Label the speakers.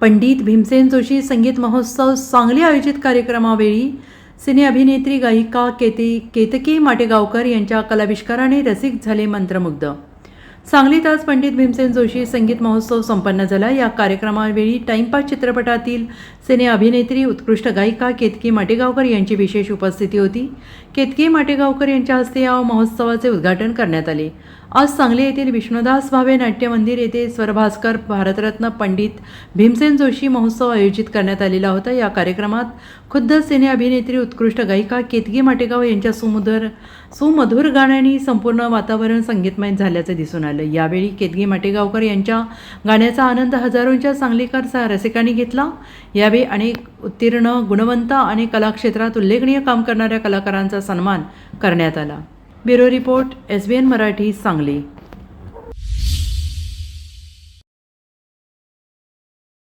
Speaker 1: पंडित भीमसेन जोशी संगीत महोत्सव सांगली आयोजित कार्यक्रमावेळी सिने अभिनेत्री गायिका केती केतकी माटेगावकर यांच्या कलाविष्काराने रसिक झाले मंत्रमुग्ध. सांगलीत आज पंडित भीमसेन जोशी संगीत महोत्सव संपन्न झाला. या कार्यक्रमावेळी टाइमपास चित्रपटातील सिने अभिनेत्री उत्कृष्ट गायिका केतकी माटेगावकर यांची विशेष उपस्थिती होती. केतकी माटेगावकर यांच्या हस्ते या महोत्सवाचे उद्घाटन करण्यात आले. आज सांगली येथील विष्णुदास भावे नाट्य मंदिर येथे स्वरभास्कर भारतरत्न पंडित भीमसेन जोशी महोत्सव आयोजित करण्यात आलेला होता. या कार्यक्रमात खुद्द सिने अभिनेत्री उत्कृष्ट गायिका केतकी माटेगाव यांच्या सुमधुर सुमधुर गाण्यांनी संपूर्ण वातावरण संगीतमय झाल्याचे दिसून आले. यावेळी केतगी माटेगावकर यांच्या गाण्याचा आनंद हजारोंच्या सांगलीकरचा रसिकांनी घेतला. यावेळी अनेक उत्तीर्ण गुणवंत आणि कलाक्षेत्रात उल्लेखनीय काम करणाऱ्या कलाकारांचा सन्मान करण्यात आला. Bureau report S B N Marathi Sangli.